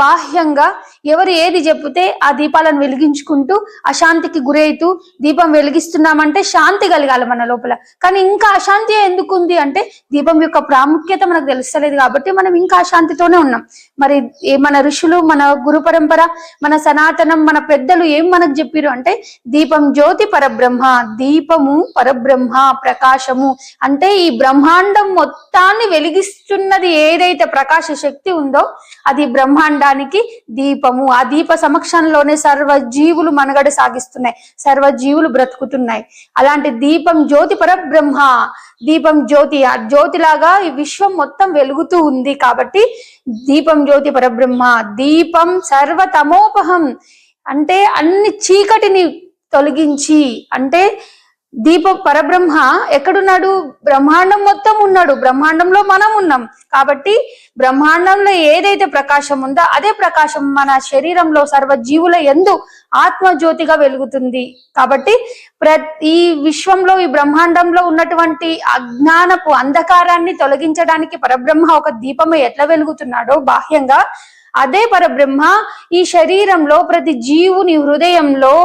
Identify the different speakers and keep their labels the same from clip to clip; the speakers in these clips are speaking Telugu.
Speaker 1: బాహ్యంగా ఎవరు ఏది చెబితే ఆ దీపాలను వెలిగించుకుంటూ అశాంతికి గురైతూ దీపం వెలిగిస్తున్నామంటే శాంతి కలగాలి మన లోపల. కానీ ఇంకా అశాంతి ఎందుకు ఉంది అంటే దీపం యొక్క ప్రాముఖ్యత మనకు తెలుస్తలేదు కాబట్టి మనం ఇంకా అశాంతితోనే ఉన్నాం. మరి ఏ మన ఋషులు మన గురు పరంపర మన సనాతనం మన పెద్దలు ఏం మనకు చెప్పారు అంటే దీపం జ్యోతి పరబ్రహ్మ దీపము పరబ్రహ్మ ప్రకాశము అంటే ఈ బ్రహ్మాండం మొత్తాన్ని వెలిగిస్తున్నది ఏదైతే ప్రకాశ శక్తి ఉందో అది బ్రహ్మాండానికి దీపము. ఆ దీప సమక్షంలోనే సర్వజీవులు మనుగడ సాగిస్తున్నాయి. సర్వజీవులు బ్రతుకుతున్నాయి. అలాంటి దీపం జ్యోతి పరబ్రహ్మ. దీపం జ్యోతి ఆ జ్యోతిలాగా ఈ విశ్వం మొత్తం వెలుగుతూ ఉంది కాబట్టి దీపం జ్యోతి పరబ్రహ్మ. దీపం సర్వతమోపహం. అంటే అన్ని చీకటిని తొలగించి అంటే దీప పరబ్రహ్మ ఎక్కడున్నాడు? బ్రహ్మాండం మొత్తం ఉన్నాడు. బ్రహ్మాండంలో మనం ఉన్నాం. కాబట్టి బ్రహ్మాండంలో ఏదైతే ప్రకాశం ఉందో అదే ప్రకాశం మన శరీరంలో సర్వజీవుల ఎందు ఆత్మజ్యోతిగా వెలుగుతుంది. కాబట్టి ప్ర ఈ విశ్వంలో ఈ బ్రహ్మాండంలో ఉన్నటువంటి అజ్ఞానపు అంధకారాన్ని తొలగించడానికి పరబ్రహ్మ ఒక దీపము ఎట్లా వెలుగుతున్నాడో బాహ్యంగా అదే పరబ్రహ్మ ఈ శరీరంలో ప్రతి జీవుని హృదయంలో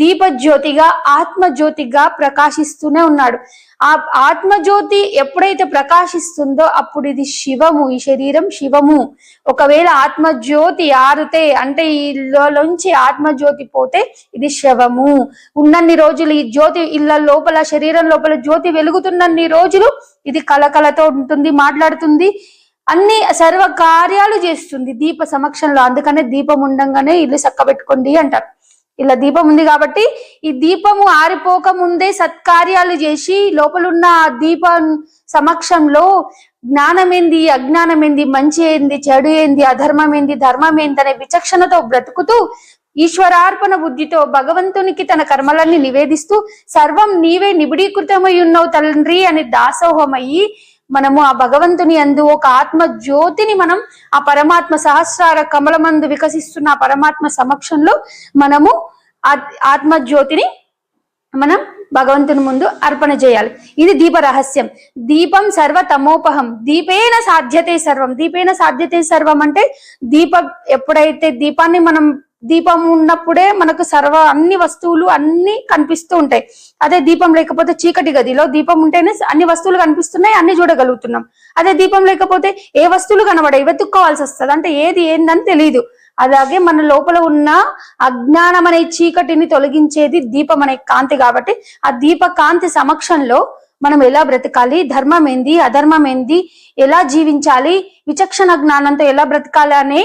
Speaker 1: దీపజ్యోతిగా ఆత్మజ్యోతిగా ప్రకాశిస్తూనే ఉన్నాడు. ఆ ఆత్మజ్యోతి ఎప్పుడైతే ప్రకాశిస్తుందో అప్పుడు ఇది శివము ఈ శరీరం శివము. ఒకవేళ ఆత్మజ్యోతి ఆరుతే అంటే ఈ లోంచి ఆత్మజ్యోతి పోతే ఇది శవము. ఉన్నన్ని రోజులు ఈ జ్యోతి ఇళ్ళ లోపల శరీరం లోపల జ్యోతి వెలుగుతున్నన్ని రోజులు ఇది కలకలతో ఉంటుంది మాట్లాడుతుంది. అన్ని సర్వ కార్యాలు చేస్తుంది దీప సమక్షంలో. అందుకనే దీపం ఉండంగానే ఇల్లు చక్కబెట్టుకోండి అంటారు. ఇలా దీపం ఉంది కాబట్టి ఈ దీపము ఆరిపోక ముందే సత్కార్యాలు చేసి లోపలున్న దీపం సమక్షంలో జ్ఞానం ఏంది అజ్ఞానం ఏంది మంచి ఏంది చెడు ఏంది అధర్మం ఏంది ధర్మం ఏంది అనే విచక్షణతో బ్రతుకుతూ ఈశ్వరార్పణ బుద్ధితో భగవంతునికి తన కర్మలన్నీ నివేదిస్తూ సర్వం నీవే నిబిడీకృతమై ఉన్నావు తండ్రి అని దాసోహమయ్యి మనము ఆ భగవంతుని అందు ఒక ఆత్మ జ్యోతిని మనం ఆ పరమాత్మ సహస్రార కమలమందు వికసిస్తున్న ఆ పరమాత్మ సమక్షంలో మనము ఆత్మ జ్యోతిని మనం భగవంతుని ముందు అర్పణ చేయాలి. ఇది దీప రహస్యం. దీపం సర్వ తమోపహం దీపేన సాధ్యతే సర్వం. దీపేన సాధ్యతే సర్వం అంటే దీపం ఎప్పుడైతే దీపాన్ని మనం దీపం ఉన్నప్పుడే మనకు సర్వ అన్ని వస్తువులు అన్ని కనిపిస్తూ ఉంటాయి. అదే దీపం లేకపోతే చీకటి గదిలో దీపం ఉంటేనే అన్ని వస్తువులు కనిపిస్తున్నాయి అన్ని చూడగలుగుతున్నాం. అదే దీపం లేకపోతే ఏ వస్తువులు కనబడాయి వెతుక్కోవాల్సి వస్తుంది. అంటే ఏది ఏందని తెలియదు అలాగే మన లోపల ఉన్న అజ్ఞానం అనే చీకటిని తొలగించేది దీపం అనే కాంతి కాబట్టి ఆ దీప కాంతి సమక్షంలో మనం ఎలా బ్రతకాలి? ధర్మం ఏంది? అధర్మం ఏంది? ఎలా జీవించాలి? విచక్షణ జ్ఞానంతో ఎలా బ్రతకాలి అనే